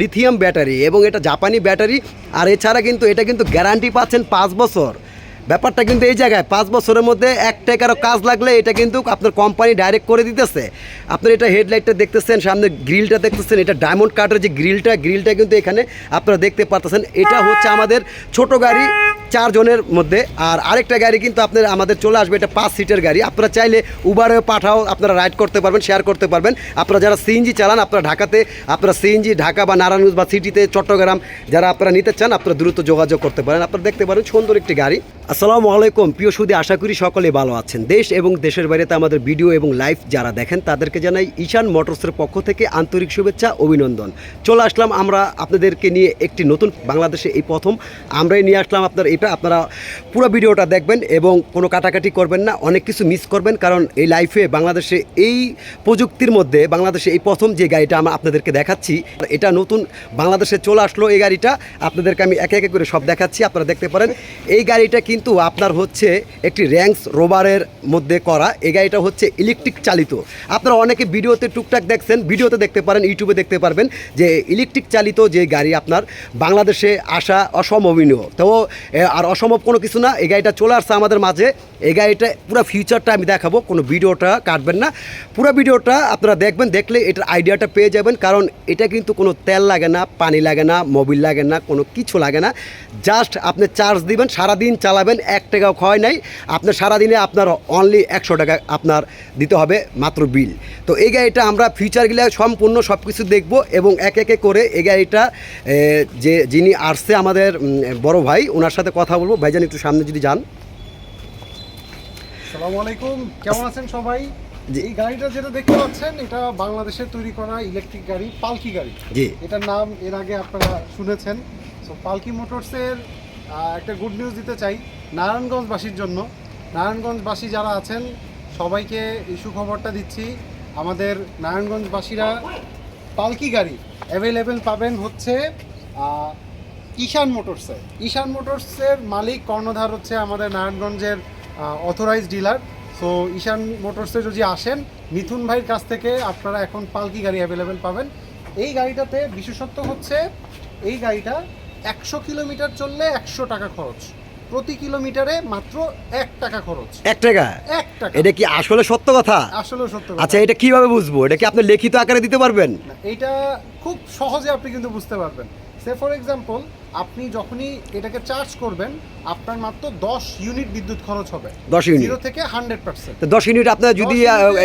Lithium battery এবং এটা জাপানি ব্যাটারি, আর এছাড়া কিন্তু এটা কিন্তু গ্যারান্টি পাচ্ছেন পাঁচ বছর। ব্যাপারটা কিন্তু এই জায়গায়, পাঁচ বছরের মধ্যে এক টাকারও কাজ লাগলে এটা কিন্তু আপনার কোম্পানি ডাইরেক্ট করে দিতেছে। আপনার এটা হেডলাইটটা দেখতেছেন, সামনে গ্রিলটা দেখতেছেন, এটা ডায়মন্ড কাটের যে গ্রিলটা গ্রিলটা কিন্তু এখানে আপনারা দেখতে পারতেছেন। এটা হচ্ছে আমাদের ছোট গাড়ি চারজনের মধ্যে। আর আরেকটা গাড়ি কিন্তু আপনার আমাদের চলে আসবে, এটা পাঁচ সিটের গাড়ি। আপনারা চাইলে উবারে পাঠাও, আপনারা রাইড করতে পারবেন শেয়ার করতে পারবেন। আপনারা যারা সিএনজি চালান, আপনারা ঢাকাতে, আপনারা সিএনজি ঢাকা বা নারায়ণগঞ্জ বা সিটিতে চট্টগ্রাম, যারা আপনারা নিতে চান, আপনারা দ্রুত যোগাযোগ করতে পারেন। আপনারা দেখতে পারেন সুন্দর একটি গাড়ি। আসসালামু আলাইকুম। প্রিয় সুদী, আশা করি সকলে ভালো আছেন। দেশ এবং দেশের বাইরেতে আমাদের ভিডিও এবং লাইভ যারা দেখেন, তাদেরকে জানাই ঈশান মোটরসের পক্ষ থেকে আন্তরিক শুভেচ্ছা, অভিনন্দন। চলে আসলাম আমরা আপনাদেরকে নিয়ে একটি নতুন বাংলাদেশে, এই প্রথম। আমরাই নিয়ে আসলাম আপনার এটা, আপনারা পুরো ভিডিওটা দেখবেন এবং কোনো কাটাকাটি করবেন না, অনেক কিছু মিস করবেন, কারণ এই লাইফে বাংলাদেশে এই প্রযুক্তির মধ্যে, বাংলাদেশে এই প্রথম যে গাড়িটা আমরা আপনাদেরকে দেখাচ্ছি, এটা নতুন বাংলাদেশে চলে আসলো এই গাড়িটা। আপনাদেরকে আমি একে একে করে সব দেখাচ্ছি, আপনারা দেখতে পারেন। এই গাড়িটা কিন্তু আপনার হচ্ছে একটি র্যাঙ্কস রোবারের মধ্যে করা। এই গাড়িটা হচ্ছে ইলেকট্রিক চালিত। আপনারা অনেকে ভিডিওতে টুকটাক দেখছেন, ভিডিওতে দেখতে পারেন, ইউটিউবে দেখতে পারবেন যে ইলেকট্রিক চালিত যে গাড়ি আপনার বাংলাদেশে আসা অসম্ভবনীয়। তো আর অসম্ভব কোনো কিছু না, এই গাড়িটা চলে আসছে আমাদের মাঝে। এই গাড়িটা পুরো ফিউচারটা আমি দেখাবো, কোনো ভিডিওটা কাটবেন না। পুরো ভিডিওটা আপনারা দেখবেন, দেখলে এটার আইডিয়াটা পেয়ে যাবেন, কারণ এটা কিন্তু কোনো তেল লাগে না, পানি লাগে না মোবিল লাগে না, কোনো কিছু লাগে না। জাস্ট আপনি চার্জ দিবেন, সারাদিন চালাবেন। এক টাকাও ক্ষয় নাই। আপনার সারাদিনে আপনার অনলি একশো টাকা আপনার দিতে হবে মাত্র বিল তো এই গাড়িটা আমরা ফিচারগুলো সম্পূর্ণ সব কিছু দেখব এবং এক একে করে এই গাড়িটা যে যিনি আসছে আমাদের বড় ভাই ওনার সাথে কথা বলব। ভাইজান একটু সামনে যদি যান। সালামু আলাইকুম। কেমন আছেন সবাই। এই গাড়িটা যেটা দেখতে পাচ্ছেন এটা বাংলাদেশে তৈরি করা ইলেকট্রিক গাড়ি পালকি গাড়ি। এটার নাম এর আগে আপনারা শুনেছেন। সো পালকি মোটরসের একটা গুড নিউজ দিতে চাই। নারায়ণগঞ্জবাসীর জন্য। নারায়ণগঞ্জবাসী যারা আছেন, সবাইকে এই সুখবরটা দিচ্ছি। আমাদের নারায়ণগঞ্জবাসীরা পালকি গাড়ি অ্যাভেলেবেল পাবেন হচ্ছে ঈশান মোটরসে ঈশান মোটরসের মালিক, কর্ণধার হচ্ছে আমাদের নারায়ণগঞ্জের অথরাইজ ডিলার সো ঈশান মোটরসে যদি আসেন, মিথুন ভাইয়ের কাছ থেকে আপনারা এখন পালকি গাড়ি অ্যাভেলেবেল পাবেন। এই গাড়িটাতে বিশেষত্ব হচ্ছে, এই গাড়িটা একশো কিলোমিটার চললে একশো টাকা খরচ। প্রতি কিলোমিটারে মাত্র এক টাকা খরচ। এক টাকা? এক টাকা। এটা কি আসলে সত্য কথা? আসলে সত্য। আচ্ছা এটা কীভাবে বুঝব? এটা কি আপনি লিখিত আকারে দিতে পারবেন? এটা খুব সহজে আপনি কিন্তু বুঝতে পারবেন। সে ফর এক্সাম্পল আপনি যখনই এটাকে চার্জ করবেন আপনার মাত্র দশ ইউনিট বিদ্যুৎ খরচ হবে। দশ ইউনিট। জিরো থেকে হান্ড্রেড পার্সেন্ট। তো দশ ইউনিট আপনার যদি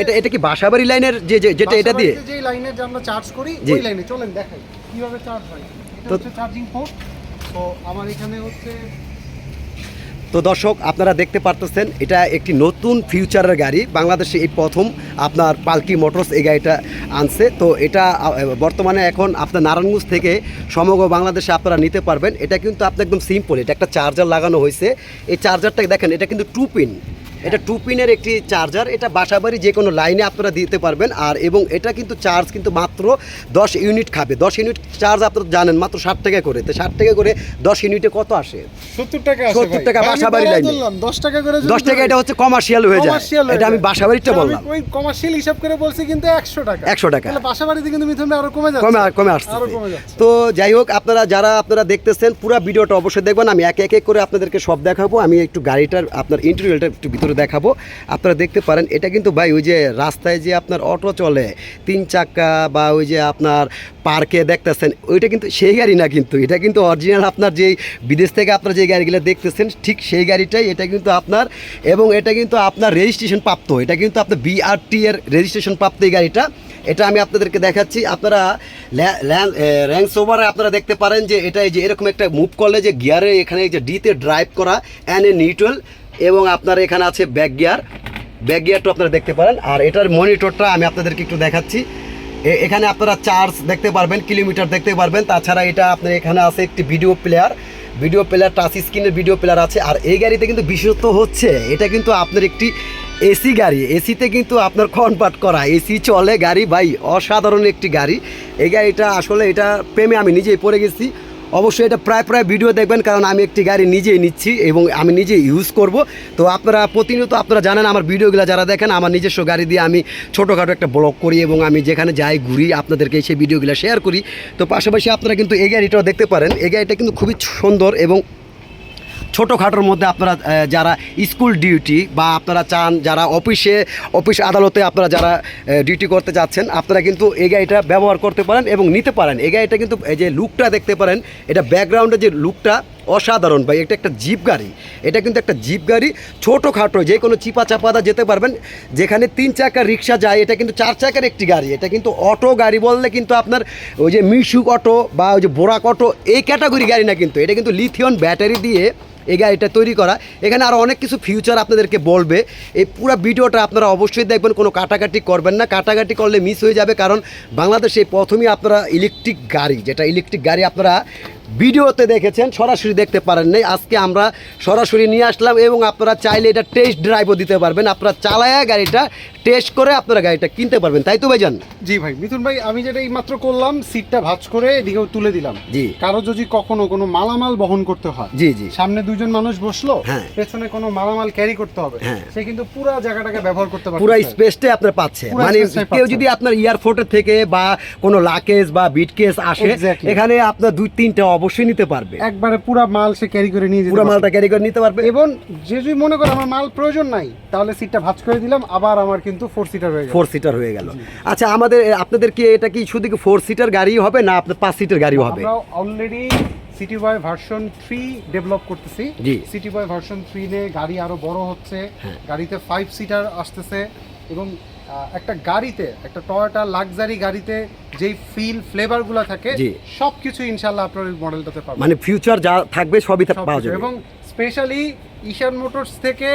এটা এটা কি বাসাবাড়ি লাইনের যে যেটা এটা দিয়ে? যে লাইনে যে আমরা চার্জ করি। ওই লাইনে। চলেন দেখাই। কীভাবে চার্জ হয়? তো- চার্জিং পোর্ট তো আমার এখানে হচ্ছে তো দর্শক আপনারা দেখতে পারতেছেন এটা একটি নতুন ফিউচারের গাড়ি। বাংলাদেশে এই প্রথম আপনার পালকি মোটরস এই গাড়িটা আনছে। তো এটা বর্তমানে এখন আপনার নারায়ণগঞ্জ থেকে সমগ্র বাংলাদেশে আপনারা নিতে পারবেন। এটা কিন্তু আপনার একদম সিম্পল এটা একটা চার্জার লাগানো হয়েছে। এই চার্জারটা দেখেন এটা কিন্তু টু পিন এটা টু পিনের একটি চার্জার এটা বাসাবাড়ি যে কোনো লাইনে আপনারা দিতে পারবেন। আর এবং এটা কিন্তু চার্জ কিন্তু মাত্র দশ ইউনিট খাবে। দশ ইউনিট চার্জ আপনারা জানেন মাত্র ষাট টাকা করে। তো ষাট টাকা করে দশ ইউনিটে কত আসে? সত্তর টাকা 70 টাকা বাসা বাড়ি লাইনে। দশ টাকা করে দশ টাকা এটা হচ্ছে কমার্শিয়াল হয়ে যায়। এটা আমি। বাসাবাড়িটা বললাম। ওই কমার্শিয়াল হিসাব করে বলছি কিন্তু একশো টাকা। 100 টাকা। তাহলে বাসা বাড়িতে কিন্তু মিথুন আরও কমে যাচ্ছে। কমে কমে আসছে আরও কমে যাচ্ছে। তো যাই হোক আপনারা যারা আপনারা দেখতেছেন পুরো ভিডিওটা অবশ্যই দেখবেন। আমি এক এক করে আপনাদেরকে সব দেখাবো। আমি একটু গাড়িটার আপনার ইন্টেরিয়রটা একটু ভিতরে দেখাবো। আপনারা দেখতে পারেন, এটা কিন্তু ভাই ওই যে রাস্তায় যে আপনার অটো চলে, তিন চাক্কা বা ওই যে আপনার পার্কে দেখতেছেন, ওইটা কিন্তু সেই গাড়ি না কিন্তু, এটা কিন্তু অরিজিনাল আপনার যেই বিদেশ থেকে আপনার যে গাড়িগুলো দেখতেছেন, ঠিক সেই গাড়িটাই এটা কিন্তু আপনার, এবং এটা কিন্তু আপনার রেজিস্ট্রেশন প্রাপ্ত, এটা কিন্তু আপনার বিআরটি এর রেজিস্ট্রেশন প্রাপ্ত এই গাড়িটা। এটা আমি আপনাদেরকে দেখাচ্ছি, আপনারা র্যাঙ্ক ওভারে আপনারা দেখতে পারেন যে এটা যে এরকম একটা মুভ করলে যে গিয়ারে এখানে যে ডিতে ড্রাইভ করা অ্যান্ড এ নিউট্রাল এবং আপনার এখানে আছে ব্যাক গিয়ার ব্যাক গিয়ারটা আপনারা দেখতে পারেন। আর এটার মনিটরটা আমি আপনাদেরকে একটু দেখাচ্ছি। এখানে আপনারা চার্জ দেখতে পারবেন কিলোমিটার দেখতে পারবেন। তাছাড়া এটা আপনার এখানে আছে একটি video player video player touch স্ক্রিনের ভিডিও প্লেয়ার আছে। আর এই গাড়িতে কিন্তু বিশেষত্ব হচ্ছে, এটা কিন্তু আপনার একটি এসি গাড়ি। এসিতে কিন্তু আপনার কনভার্ট করা। এসি চলে গাড়ি, ভাই। অসাধারণ একটি গাড়ি। এই গাড়িটা আসলে এটা প্রেমে আমি নিজেই পড়ে গেছি। অবশ্যই এটা প্রায় প্রায় ভিডিও দেখবেন, কারণ আমি একটি গাড়ি নিজেই নিচ্ছি এবং আমি নিজে ইউজ করব। তো আপনারা প্রতিনিয়ত আপনারা জানেন, আমার ভিডিওগুলো যারা দেখেন, আমার নিজস্ব গাড়ি দিয়ে আমি ছোটোখাটো একটা ব্লগ করি এবং আমি যেখানে যাই ঘুরি, আপনাদেরকে সেই ভিডিওগুলো শেয়ার করি। তো পাশাপাশি আপনারা কিন্তু এই গাড়িটাও দেখতে পারেন। এই গাড়িটা কিন্তু খুবই সুন্দর এবং ছোটোখাটোর মধ্যে আপনারা যারা স্কুল ডিউটি বা আপনারা চান, যারা অফিসে, অফিস আদালতে আপনারা যারা ডিউটি করতে যাচ্ছেন, আপনারা কিন্তু এই গাড়িটা ব্যবহার করতে পারেন এবং নিতে পারেন। এই গাড়িটা কিন্তু এই যে লুকটা দেখতে পারেন, এটা ব্যাকগ্রাউন্ডে যে লুকটা অসাধারণ ভাই, এটা একটা জিপ গাড়ি। এটা কিন্তু একটা জিপ গাড়ি, ছোটোখাটো, যে কোনো চিপা চাপাদা যেতে পারবেন, যেখানে তিন চাকার রিক্সা যায়, এটা কিন্তু চার চাকার একটি গাড়ি। এটা কিন্তু অটো গাড়ি বললে কিন্তু আপনার ওই যে মিশুক অটো বা ওই যে বোরাক অটো, এই ক্যাটাগরি গাড়ি না কিন্তু। এটা কিন্তু লিথিয়ন ব্যাটারি দিয়ে এই গাড়িটা তৈরি করা। এখানে আরও অনেক কিছু ফিউচার আপনাদেরকে বলবে। এই পুরো ভিডিওটা আপনারা অবশ্যই দেখবেন, কোনো কাটাকাটি করবেন না। কাটাকাটি করলে মিস হয়ে যাবে, কারণ বাংলাদেশে প্রথমেই আপনারা ইলেকট্রিক গাড়ি, যেটা ইলেকট্রিক গাড়ি আপনারা ভিডিওতে দেখেছেন সরাসরি দেখতে পারেন নাই। আজকে আমরা সরাসরি নিয়ে আসলাম এবং আপনারা চাইলে এটা টেস্ট ড্রাইভও দিতে পারবেন। আপনারা চালায়া গাড়িটা টেস্ট করে আপনারা গাড়িটা কিনতে পারবেন। তাই তো ভাইজান? জি ভাই মিথুন ভাই আমি যেটা এই মাত্র করলাম সিটটা ভাঁজ করে এদিকেও তুলে দিলাম। জি। কারও যদি কখনো কোনো মালামাল বহন করতে হয় জি জি। সামনে দুজন মানুষ বসল হ্যাঁ। পেছনে কোনো মালামাল ক্যারি করতে হবে হ্যাঁ। সে কিন্তু পুরো জায়গাটাকে ব্যবহার করতে পারবে পুরো স্পেসটাই আপনার পাচ্ছে। মানে কেউ যদি আপনার ইয়ারফোর্টের থেকে বা কোনো লাকেজ বা বিট কেস আসে এখানে আপনার দুই তিনটা অবশ্যই নিতে পারবে। একবারে পুরো মাল সে ক্যারি করে নিয়ে যেতে পুরো মালটা ক্যারি করে নিতে পারবে। এবং যে যদি মনে করে আমার মাল প্রয়োজন নাই তাহলে সিটটা ভাঁজ করে দিলাম আবার আমার কিন্তু ফোর সিটার হয়ে গেল। ফোর সিটার হয়ে গেল। আচ্ছা আমাদের আপনাদের কি এটা কি শুধু কি ফোর সিটার গাড়ি হবে না আপনার পাঁচ সিটার গাড়ি হবে? আমরা already City Boy version three develop করতেছি। সিটি বয় ভার্সন থ্রি নিয়ে গাড়ি আরও বড় হচ্ছে। হ্যাঁ। গাড়িতে ফাইভ সিটার আসতেছে এবং একটা গাড়িতে একটা টয়োটা লাক্সারি গাড়িতে যেই ফিল ফ্লেভারগুলো থাকে। সব কিছু ইনশাল্লাহ আপনার ওই মডেলটাতে পাবেন মানে ফিউচার যা থাকবে সবই পাওয়া যাবে এবং স্পেশালি ঈশান মোটরস থেকে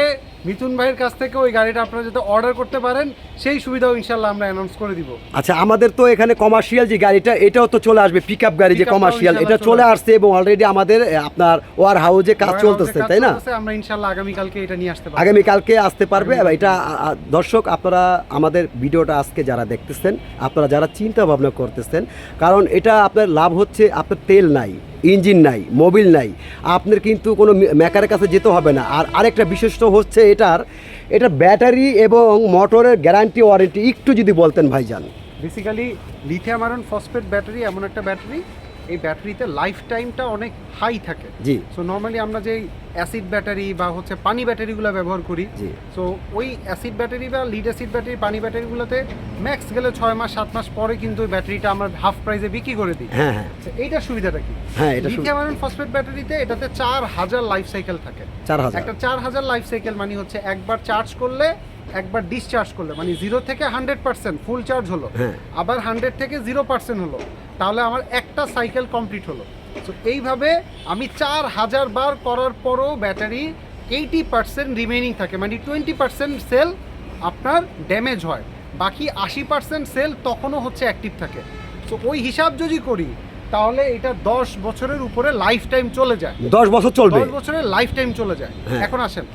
মিথুন ভাইয়ের কাছ থেকে ওই গাড়িটা আপনারা যাতে অর্ডার করতে পারেন সেই সুবিধাও ইনশাল্লাহ আমরা অ্যানাউন্স করে দিব। আচ্ছা আমাদের তো এখানে কমার্শিয়াল যে গাড়িটা এটাও তো চলে আসবে পিক গাড়ি যে কমার্শিয়াল এটা চলে আসছে এবং অলরেডি আমাদের আপনার ওয়ার হাউজে কাজ চলতেছে তাই না? আমরা ইনশাল্লাহ আগামীকালকে এটা নিয়ে আসতে পারব। আগামীকালকে আসতে পারবে এবার এটা দর্শক আপনারা আমাদের ভিডিওটা আজকে যারা দেখতেছেন আপনারা যারা চিন্তা ভাবনা করতেছেন কারণ এটা আপনার লাভ হচ্ছে আপনার তেল নাই। ইঞ্জিন নাই, মোবিল নাই, আপনার কিন্তু কোনো মেকারের কাছে যেতে হবে না। আর আরেকটা বিশেষত্ব হচ্ছে এটার, এটা ব্যাটারি এবং মোটরের গ্যারান্টি, ওয়ারেন্টি, একটু যদি বলতেন ভাইজান। Basically lithium iron phosphate battery এমন একটা ব্যাটারি এই ব্যাটারিতে লাইফ টাইমটা অনেক হাই থাকে। জি। সো নর্মালি আমরা যে অ্যাসিড ব্যাটারি বা হচ্ছে পানি ব্যাটারিগুলো ব্যবহার করি। জি। সো ওই অ্যাসিড ব্যাটারি বা লিড অ্যাসিড ব্যাটারি পানি ব্যাটারিগুলোতে ম্যাক্স গেলে ছয় মাস সাত মাস পরে কিন্তু ওই ব্যাটারিটা আমরা হাফ প্রাইসে বিক্রি করে দিই। হ্যাঁ হ্যাঁ। এইটার সুবিধাটা কি? হ্যাঁ এটা লিথিয়াম আয়রন ফসফেট ব্যাটারিতে এটাতে চার হাজার লাইফ সাইকেল থাকে। চার হাজার। একটা চার হাজার লাইফ সাইকেল মানে হচ্ছে একবার চার্জ করলে একবার ডিসচার্জ করলে মানে জিরো থেকে হান্ড্রেড পার্সেন্ট ফুল চার্জ হলো। হ্যাঁ। আবার হান্ড্রেড থেকে জিরো পার্সেন্ট হলো। তাহলে আমার একটা সাইকেল কমপ্লিট হলো। তো এইভাবে আমি চার হাজার বার করার পরও ব্যাটারি এইটি পার্সেন্ট রিমেনিং থাকে। মানে টোয়েন্টি পার্সেন্ট সেল আপনার ড্যামেজ হয়। বাকি আশি পার্সেন্ট সেল তখনও হচ্ছে অ্যাক্টিভ থাকে। তো ওই হিসাব যদি করি তাহলে এটা দশ বছরের উপরে লাইফ টাইম চলে যায়। দশ বছর চলবে? দশ বছরের লাইফ টাইম চলে যায়। হ্যাঁ। এখন আসেন।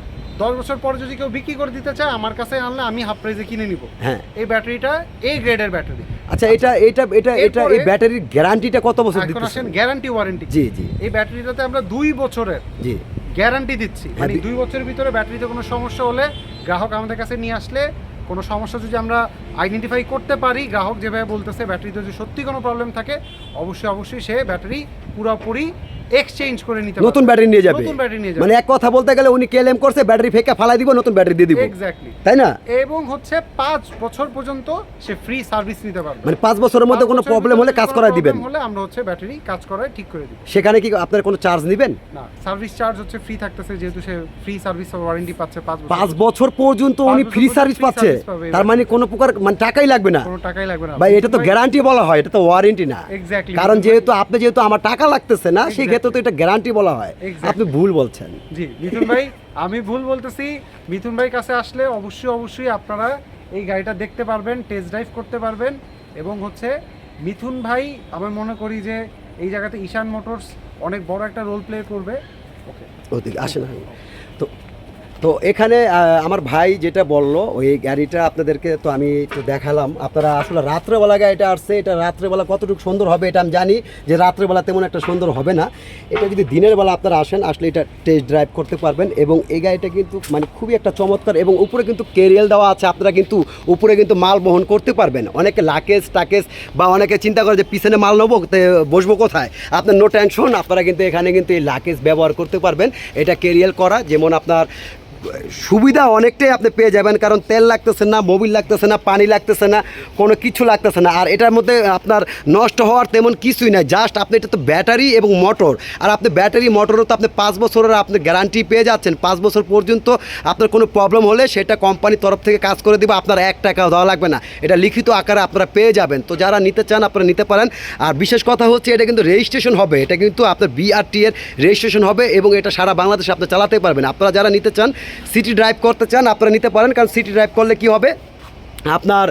দশ বছর পরে যদি কেউ বিক্রি করে দিতে চায় আমার কাছে আনলে আমি হাফ প্রাইসে কিনে নিব। হ্যাঁ। এই ব্যাটারিটা এই গ্রেডের ব্যাটারি। আচ্ছা এটা এটা এটা এটা এই ব্যাটারির গ্যারান্টিটা কত বছর আসেন গ্যারান্টি ওয়ারেন্টি জি জি। এই ব্যাটারিটাতে আমরা দুই বছরের জি। গ্যারান্টি দিচ্ছি। হ্যাঁ, মানে দুই বছরের ভিতরে ব্যাটারিতে কোনো সমস্যা হলে গ্রাহক আমাদের কাছে নিয়ে আসলে কোনো সমস্যা যদি আমরা আইডেন্টিফাই করতে পারি গ্রাহক যেভাবে বলতেছে ব্যাটারিতে যদি সত্যি কোনো প্রবলেম থাকে অবশ্যই অবশ্যই সে ব্যাটারি পুরোপুরি এক্সচেঞ্জ করে নিতে নতুন ব্যাটারি নিয়ে যাবে। নতুন ব্যাটারি নিয়ে যাবে। মানে এক কথা বলতে গেলে উনি কেলেম করছে ব্যাটারি ফেকে ফালাই দিব নতুন ব্যাটারি দিয়ে দিব। এক্স্যাক্টলি তাই না? এবং হচ্ছে পাঁচ বছর পর্যন্ত সে ফ্রি সার্ভিস নিতে পারবে। মানে পাঁচ বছরের মধ্যে কোনো প্রবলেম হলে কাজ করায় দিবেন। হলে আমরা হচ্ছে ব্যাটারি কাজ করায় ঠিক করে দিব সেখানে কি আপনার কোনো চার্জ নেবেন? না সার্ভিস চার্জ হচ্ছে ফ্রি থাকতেছে যেহেতু সে ফ্রি সার্ভিস ওয়ারেন্টি পাচ্ছে পাঁচ বছর পাঁচ বছর পর্যন্ত উনি ফ্রি সার্ভিস পাচ্ছে। তার মানে কোনো প্রকার মানে টাকাই লাগবে না। কোনো টাকাই লাগবে না। ভাই এটা তো গ্যারান্টি বলা হয় এটা তো ওয়ারেন্টি না। Exactly. কারণ যেহেতু আপনি যেহেতু আমার টাকা লাগতেছে না সেই ক্ষেত্রে তো এটা গ্যারান্টি বলা হয়. আপনি ভুল বলছেন। জি মিথুন ভাই আমি ভুল বলতেছি। মিথুন ভাই কাছে আসলে অবশ্যই অবশ্যই আপনারা এই গাড়িটা দেখতে পারবেন টেস্ট ড্রাইভ করতে পারবেন। এবং হচ্ছে মিথুন ভাই আমি মনে করি যে এই জায়গাতে ঈশান মোটরস অনেক বড় একটা রোল প্লে করবে। ওকে ওদিকে আসে না তো এখানে আমার ভাই যেটা বলল, ওই গাড়িটা আপনাদেরকে তো আমি একটু দেখালাম। আপনারা আসলে রাত্রেবেলা গাড়িটা আসছে, এটা রাত্রেবেলা কতটুকু সুন্দর হবে এটা আমি জানি, যে রাত্রেবেলা তেমন একটা সুন্দর হবে না। এটা যদি দিনের বেলা আপনারা আসেন, আসলে এটা টেস্ট ড্রাইভ করতে পারবেন এবং এই গাড়িটা কিন্তু মানে খুবই একটা চমৎকার এবং উপরে কিন্তু কেরিয়াল দেওয়া আছে, আপনারা কিন্তু উপরে কিন্তু মাল বহন করতে পারবেন। অনেকে লাকেজ টাকেজ বা অনেকে চিন্তা করে যে পিছনে মাল নেব বসবো কোথায়? আপনার নো টেনশন আপনারা কিন্তু এখানে কিন্তু এই লাকেজ ব্যবহার করতে পারবেন। এটা কেরিয়াল করা, যেমন আপনার সুবিধা অনেকটাই আপনি পেয়ে যাবেন, কারণ তেল লাগতেছে না, মোবিল লাগতেছে না, পানি লাগতেছে না, কোনো কিছু লাগতেছে না। আর এটার মধ্যে আপনার নষ্ট হওয়ার তেমন কিছুই নাই, জাস্ট আপনি এটা তো ব্যাটারি এবং মোটর। আর আপনি ব্যাটারি, মোটরও তো আপনি পাঁচ বছরের আপনি গ্যারান্টি পেয়ে যাচ্ছেন, পাঁচ বছর পর্যন্ত আপনার কোনো প্রবলেম হলে সেটা কোম্পানির তরফ থেকে কাজ করে দেবে, আপনার এক টাকাও দেওয়া লাগবে না। এটা লিখিত আকারে আপনারা পেয়ে যাবেন। তো যারা নিতে চান, আপনারা নিতে পারেন। আর বিশেষ কথা হচ্ছে, এটা কিন্তু রেজিস্ট্রেশন হবে। এটা কিন্তু আপনার বিআরটি এর রেজিস্ট্রেশন হবে এবং এটা সারা বাংলাদেশে আপনি চালাতে পারবেন। আপনারা যারা নিতে চান সিটি ড্রাইভ করতে চান, আপনারা নিতে পারেন, কারণ সিটি ড্রাইভ করলে কি হবে? আপনার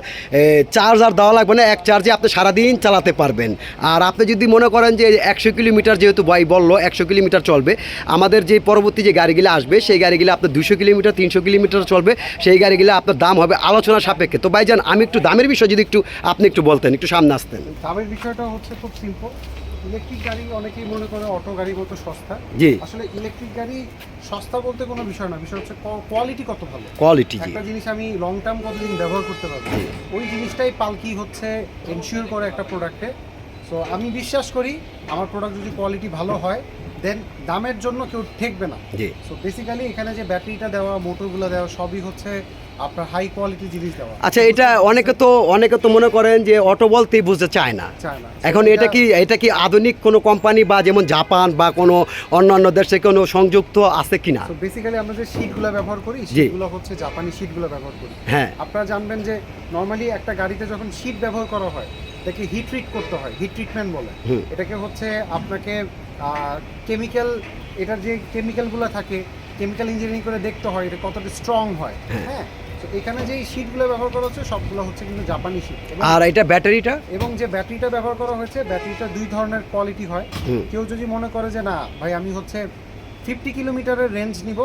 চার্জার দেওয়া লাগবে না, এক চার্জে আপনি সারাদিন চালাতে পারবেন। আর আপনি যদি মনে করেন যে একশো কিলোমিটার যেহেতু ভাই বলল, একশো কিলোমিটার চলবে, আমাদের যে পরবর্তী যে গাড়িগুলো আসবে, সেই গাড়িগুলো আপনার দুশো কিলোমিটার, তিনশো কিলোমিটার চলবে, সেই গাড়িগুলো আপনার দাম হবে আলোচনা সাপেক্ষে। তো ভাইজান, আমি একটু দামের বিষয় যদি একটু আপনি একটু বলতেন, একটু সামনে আসতেন। দামের বিষয়টা হচ্ছে খুব সিম্পল ইলেকট্রিক গাড়ি অনেকেই মনে করে অটো গাড়ির মতো সস্তা। জি। আসলে ইলেকট্রিক গাড়ি সস্তা বলতে কোনো বিষয় না বিষয় হচ্ছে কোয়ালিটি কত ভালো। কোয়ালিটি একটা জিনিস আমি লং টার্ম কতদিন ব্যবহার করতে পারব? ওই জিনিসটাই পালকি হচ্ছে এনশিওর করে একটা প্রোডাক্টে সো আমি বিশ্বাস করি আমার প্রোডাক্ট যদি কোয়ালিটি ভালো হয় দেন দামের জন্য কেউ ঠেকবে না। সো বেসিক্যালি এখানে যে ব্যাটারিটা দেওয়া মোটরগুলো দেওয়া সবই হচ্ছে আপনার হাই কোয়ালিটি জিনিস দেওয়া। আচ্ছা এটা অনেকে তো অনেকে তো মনে করেন যে অটো বলতেই বুঝতে চায় না। না। এখন এটা কি এটা কি আধুনিক কোনো কোম্পানি বা যেমন জাপান বা কোনো অন্যান্য দেশে কোনো সংযুক্ত আছে কিনা? তো বেসিক্যালি আমরা যে শীটগুলো ব্যবহার করি। শীটগুলো হচ্ছে জাপানি শীটগুলো ব্যবহার করি। হ্যাঁ। আপনারা জানবেন যে নর্মালি একটা গাড়িতে যখন শীট ব্যবহার করা হয় এটাকে হিট ট্রিট করতে হয় হিট ট্রিটমেন্ট বলে। এটাকে হচ্ছে আপনাকে কেমিক্যাল এটার যে কেমিক্যালগুলো থাকে কেমিক্যাল ইঞ্জিনিয়ারিং করে দেখতে হয় এটা কতটা স্ট্রং হয়। হ্যাঁ। হ্যাঁ? তো এখানে যে শীটগুলো ব্যবহার করা হচ্ছে সবগুলো হচ্ছে কিন্তু জাপানি শীট আর এটা ব্যাটারিটা? এবং যে ব্যাটারিটা ব্যবহার করা হয়েছে ব্যাটারিটা দুই ধরনের কোয়ালিটি হয়। কেউ যদি মনে করে যে না ভাই আমি হচ্ছে ফিফটি কিলোমিটারের রেঞ্জ নিব।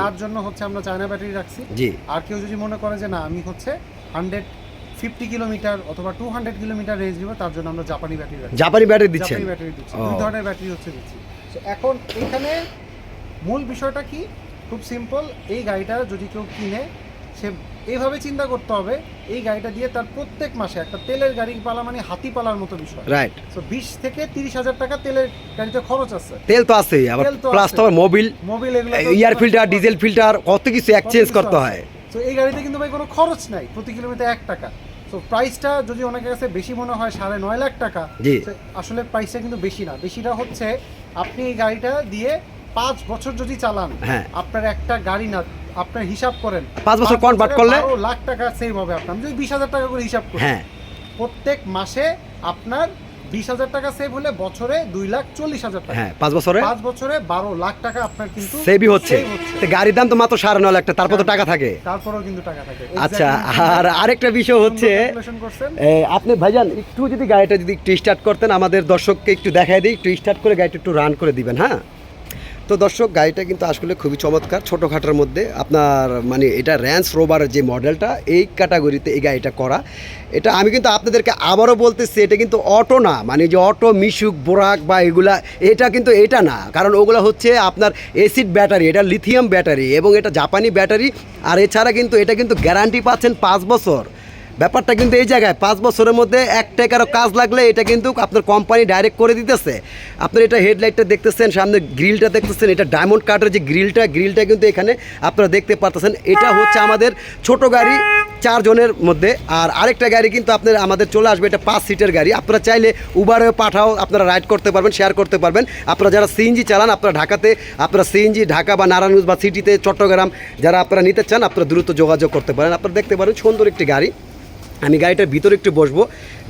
তার জন্য হচ্ছে আমরা চায়না ব্যাটারি রাখছি। আর কেউ যদি মনে করে যে না আমি হচ্ছে হান্ড্রেড ফিফটি কিলোমিটার অথবা টু হান্ড্রেড কিলোমিটার রেঞ্জ নিব তার জন্য আমরা জাপানি ব্যাটারি রাখছি। জাপানি ব্যাটারি দিচ্ছেন। জাপানি ব্যাটারি দিচ্ছি। দুই ধরনের ব্যাটারি হচ্ছে দিচ্ছি। এখন এখানে মূল বিষয়টা কি? খুব সিম্পল এই গাড়িটা যদি কেউ কিনে সে এইভাবে চিন্তা করতে হবে এই গাড়িটা দিয়ে তার প্রত্যেক মাসে একটা তেলের গাড়ি পালা মানে হাতি পালার মতো বিষয়। রাইট তো বিশ থেকে তিরিশ হাজার টাকা তেলের গাড়িতে খরচ আছে। তেল তো আছেই আবার প্লাস আছে। তো মোবিল মোবিল এগুলো এয়ার ফিল্টার ডিজেল ফিল্টার কত কিছু এক্সচেঞ্জ করতে হয়। তো এই গাড়িতে কিন্তু ভাই কোনো খরচ নাই প্রতি কিলোমিটার এক টাকা। তো প্রাইসটা যদি অনেকের কাছে বেশি মনে হয় সাড়ে নয় লাখ টাকা আসলে প্রাইসটা কিন্তু বেশি না। বেশিটা হচ্ছে আপনি এই গাড়িটা দিয়ে পাঁচ বছর যদি চালান হ্যাঁ। আপনার একটা গাড়ি না আপনার হিসাব করেন পাঁচ বছর convert করলে? লাখ টাকা সেভ হবে আপনার। যদি বিশ হাজার টাকা করে হিসাব করি হ্যাঁ। প্রত্যেক মাসে আপনার বিশ হাজার টাকা সেভ হলে বছরে দুই লাখ চল্লিশ হাজার টাকা। হ্যাঁ পাঁচ বছরে? পাঁচ বছরে বারো লাখ টাকা আপনার কিন্তু সেভই হচ্ছে। গাড়ির দাম তো মাত্র সাড়ে নয় লাখ টাকা তারপর তো টাকা থাকে। তারপরেও কিন্তু টাকা থাকে। আচ্ছা আর আরেকটা বিষয় হচ্ছে আপনি ভাইজান একটু যদি গাড়িটা যদি একটু স্টার্ট করতেন আমাদের দর্শককে একটু দেখাই দিই একটু স্টার্ট করে গাড়িটা একটু রান করে দিবেন হ্যাঁ? তো দর্শক, গাড়িটা কিন্তু আসলে খুবই চমৎকার ছোটোখাটোর মধ্যে। আপনার মানে এটা র্যান্স রোভারের যে মডেলটা, এই ক্যাটাগরিতে এই গাড়িটা করা। এটা আমি কিন্তু আপনাদেরকে আবারও বলতেছি, এটা কিন্তু অটো না। মানে যে অটো মিশুক, বোরাক বা এগুলা, এটা কিন্তু এটা না। কারণ ওগুলো হচ্ছে আপনার এসিড ব্যাটারি এটা লিথিয়াম ব্যাটারি এবং এটা জাপানি ব্যাটারি আর এছাড়া কিন্তু, এটা কিন্তু গ্যারান্টি পাচ্ছেন পাঁচ বছর। ব্যাপারটা কিন্তু এই জায়গায়, পাঁচ বছরের মধ্যে এক টাকারও কাজ লাগলে এটা কিন্তু আপনার কোম্পানি ডাইরেক্ট করে দিতেছে। আপনার এটা হেডলাইটটা দেখতেছেন, সামনে গ্রিলটা দেখতেছেন, এটা ডায়মন্ড কাটের যে গ্রিলটা গ্রিলটা কিন্তু এখানে আপনারা দেখতে পারতেছেন। এটা হচ্ছে আমাদের ছোট গাড়ি চারজনের মধ্যে, আর আরেকটা গাড়ি কিন্তু আপনার আমাদের চলে আসবে, এটা পাঁচ সিটের গাড়ি। আপনারা চাইলে উবারে পাঠাও, আপনারা রাইড করতে পারবেন শেয়ার করতে পারবেন। আপনারা যারা সিএনজি চালান, আপনারা ঢাকাতে, আপনারা সিএনজি ঢাকা বা নারায়ণগঞ্জ বা সিটিতে চট্টগ্রাম যারা আপনারা নিতে চান, আপনারা দ্রুত যোগাযোগ করতে পারেন। আপনারা দেখতে পারেন সুন্দর একটি গাড়ি। আমি গাড়িটার ভিতরে একটু বসবো।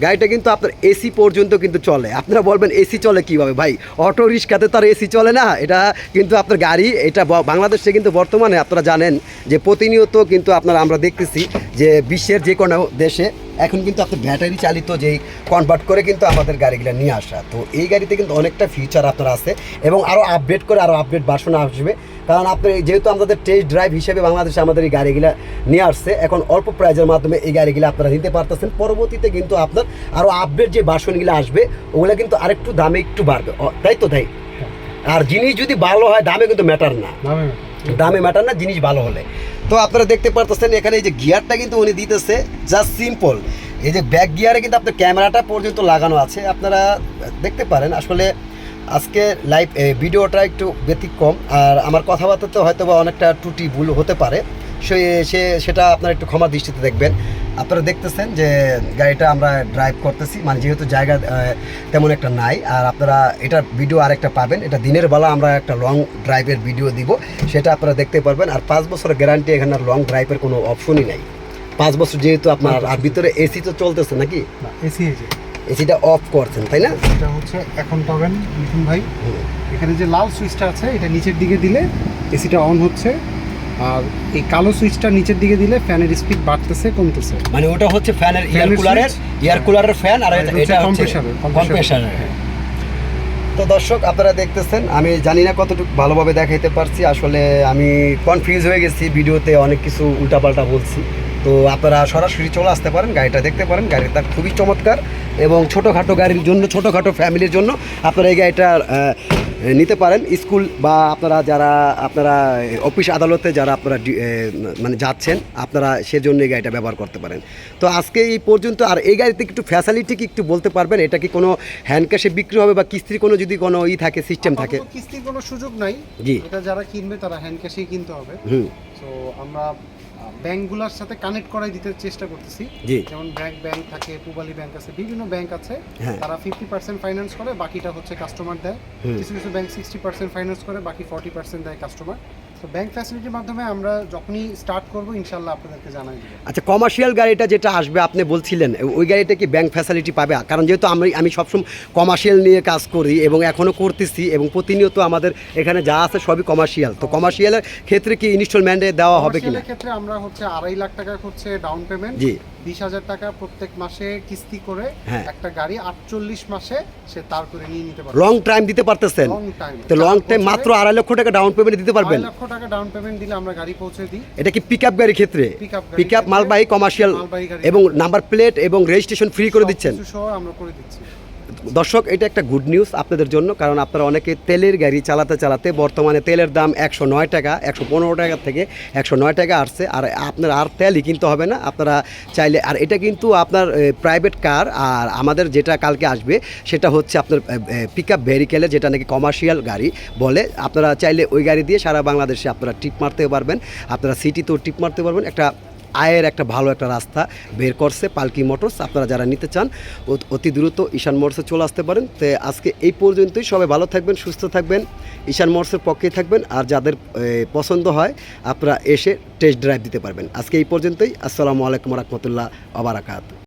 গাড়িটা কিন্তু আপনার এসি পর্যন্ত কিন্তু চলে। আপনারা বলবেন, এসি চলে কীভাবে? ভাই, অটো রিক্সাতে তো আর এসি চলে না। এটা কিন্তু আপনার গাড়ি, এটা বাংলাদেশে কিন্তু বর্তমানে আপনারা জানেন যে প্রতিনিয়ত কিন্তু আপনারা, আমরা দেখতেছি যে বিশ্বের যে কোনো দেশে এখন কিন্তু আপনার ব্যাটারি চালিত যেই কনভার্ট করে কিন্তু আমাদের গাড়িগুলো নিয়ে আসা। তো এই গাড়িতে কিন্তু অনেকটা ফিচার আপনার আছে এবং আরও আপডেট করে আরও আপডেট বাসন আসবে। কারণ আপনি যেহেতু আমাদের টেস্ট ড্রাইভ হিসেবে বাংলাদেশে আমাদের এই গাড়িগুলো নিয়ে আসছে এখন অল্প প্রাইজের মাধ্যমে এই গাড়িগুলো আপনারা নিতে পারতেছেন। পরবর্তীতে কিন্তু আপনার আরও আপডেট যে বাসনগুলো আসবে ওগুলো কিন্তু আরেকটু দামে একটু বাড়বে। তাই তো তাই? আর জিনিস যদি ভালো হয় দামে কিন্তু ম্যাটার না। দামে ম্যাটার না জিনিস ভালো হলে। তো আপনারা দেখতে পারতেছেন এখানে এই যে গিয়ারটা কিন্তু উনি দিতেছে জাস্ট সিম্পল এই যে ব্যাক গিয়ারে কিন্তু আপনার ক্যামেরাটা পর্যন্ত লাগানো আছে। আপনারা দেখতে পারেন আসলে আজকে লাইভ ভিডিওটা একটু ব্যতিক্রম, আর আমার কথাবার্তাতে হয়তো বা অনেকটা ত্রুটি ভুল হতে পারে। সে সে, সেটা আপনারা একটু ক্ষমা দৃষ্টিতে দেখবেন। আপনারা দেখতেছেন যে গাড়িটা আমরা ড্রাইভ করতেছি মানে যেহেতু জায়গা তেমন একটা নাই, আর আপনারা এটা ভিডিও আরেকটা পাবেন। এটা দিনের বেলা আমরা একটা লং ড্রাইভের ভিডিও দিব, সেটা আপনারা দেখতে পারবেন। আর পাঁচ বছরের গ্যারান্টি এখানে লং ড্রাইভের কোনো অপশনই নাই। পাঁচ বছর যেহেতু আপনার, আর ভিতরে এসি তো চলতেছে নাকি? এসি এসিটা অফ করছেন তাই না? এটা হচ্ছে এখন পাবেন মিঠুন ভাই। এখানে যে লাল সুইচটা আছে এটা নিচের দিকে দিলে এসিটা অন হচ্ছে। আর এই কালো সুইচটা নিচের দিকে দিলে ফ্যানের স্পিড বাড়তেছে কমতেছে। মানে ওটা হচ্ছে ফ্যানের এয়ার কুলারের? এয়ার কুলারের ফ্যান আর এটা compressor-এর। কম্প্রেসারের তো দর্শক আপনারা দেখতেছেন আমি জানি না কতটুকু ভালোভাবে দেখাইতে পারছি। আসলে আমি কনফিউজ হয়ে গেছি ভিডিওতে অনেক কিছু উল্টাপাল্টা বলছি। তো আপনারা সরাসরি চলে আসতে পারেন গাড়িটা দেখতে পারেন। গাড়িটা খুবই চমৎকার। এবং ছোটোখাটো গাড়ির জন্য ছোটোখাটো ফ্যামিলির জন্য আপনারা এই গাড়িটা নিতে পারেন। স্কুল বা আপনারা যারা আপনারা অফিস আদালতে যারা আপনারা মানে যাচ্ছেন আপনারা সেজন্য এই গাড়িটা ব্যবহার করতে পারেন। তো আজকে এই পর্যন্ত আর এই গাড়িতে একটু ফ্যাসিলিটি কি একটু বলতে পারবেন? এটা কি কোনো হ্যান্ড ক্যাশে বিক্রি হবে বা কিস্তির কোনো যদি কোনো ই থাকে সিস্টেম থাকে? কিস্তির কোনো সুযোগ নাই। জি। এটা যারা কিনবে তারা হ্যান্ড ক্যাশেই কিনতে হবে। হুম। তো আমরা ব্যাংকগুলোর সাথে কানেক্ট করাই দিতে চেষ্টা করতেছি। যেমন ব্র্যাক ব্যাংক থাকে পূবালী ব্যাংক আছে বিভিন্ন ব্যাংক আছে। হ্যাঁ। তারা ফিফটি পার্সেন্ট ফাইন্যান্স করে বাকিটা হচ্ছে কাস্টমার দেয়। কিছু কিছু ব্যাংক সিক্সটি পার্সেন্ট ফাইন্যান্স করে বাকি ফর্টি পার্সেন্ট দেয় কাস্টমার তো ব্যাংক ফ্যাসিলিটির মাধ্যমে আমরা যখনই স্টার্ট করব ইনশাল্লাহ আপনাদেরকে জানাই দেবো। আচ্ছা কমার্শিয়াল গাড়িটা যেটা আসবে আপনি বলছিলেন ওই গাড়িটা কি ব্যাংক ফ্যাসিলিটি পাবে? কারণ যেহেতু আমি আমি সবসময় কমার্শিয়াল নিয়ে কাজ করি এবং এখনও করতেছি এবং প্রতিনিয়ত আমাদের এখানে যা আছে সবই কমার্শিয়াল তো কমার্শিয়ালের ক্ষেত্রে কি ইনস্টলমেন্টে দেওয়া হবে কি না ক্ষেত্রে আমরা হচ্ছে আড়াই লাখ টাকা হচ্ছে ডাউন পেমেন্ট জি। বিশ হাজার টাকা প্রত্যেক মাসে কিস্তি করে হ্যাঁ। একটা গাড়ি আটচল্লিশ মাসে সে তার করে নিয়ে নিতে পারবে। লং টাইম দিতে পারতেছেন। লং টাইম তো লং টাইম মাত্র আড়াই লক্ষ টাকা ডাউন পেমেন্ট দিতে পারবেন। লক্ষ টাকা ডাউন পেমেন্ট দিলে আমরা গাড়ি পৌঁছে দিই। এটা কি পিক আপ গাড়ির ক্ষেত্রে পিক আপ মালবাহী কমার্শিয়াল এবং নাম্বার প্লেট এবং রেজিস্ট্রেশন ফ্রি করে দিচ্ছেন। আমরা করে দিচ্ছি। দর্শক, এটা একটা গুড নিউজ আপনাদের জন্য, কারণ আপনারা অনেকে তেলের গাড়ি চালাতে চালাতে বর্তমানে তেলের দাম একশো নয় টাকা, একশো পনেরো টাকা থেকে একশো নয় টাকা আসছে, আর আপনার আর তেলই কিনতে হবে না, আপনারা চাইলে, আর এটা কিন্তু আপনার প্রাইভেট কার আর আমাদের যেটা কালকে আসবে, সেটা হচ্ছে আপনার পিক আপ ভেহিকেলে যেটা নাকি কমার্শিয়াল গাড়ি বলে, আপনারা চাইলে ওই গাড়ি দিয়ে সারা বাংলাদেশে আপনারা টিপ মারতে পারবেন, আপনারা সিটিতেও টিপ মারতে পারবেন, একটা আয়ের একটা ভালো একটা রাস্তা বের করছে পালকি মোটরস। আপনারা যারা নিতে চান অতি দ্রুত ঈশান মোটরসে চলে আসতে পারেন। তো আজকে এই পর্যন্তই। সবাই ভালো থাকবেন, সুস্থ থাকবেন, ঈশান মোটরসের পক্ষেই থাকবেন। আর যাদের পছন্দ হয়, আপনারা এসে টেস্ট ড্রাইভ দিতে পারবেন। আজকে এই পর্যন্তই। আসসালামু আলাইকুম রহমতুল্লাহ আবারাকাত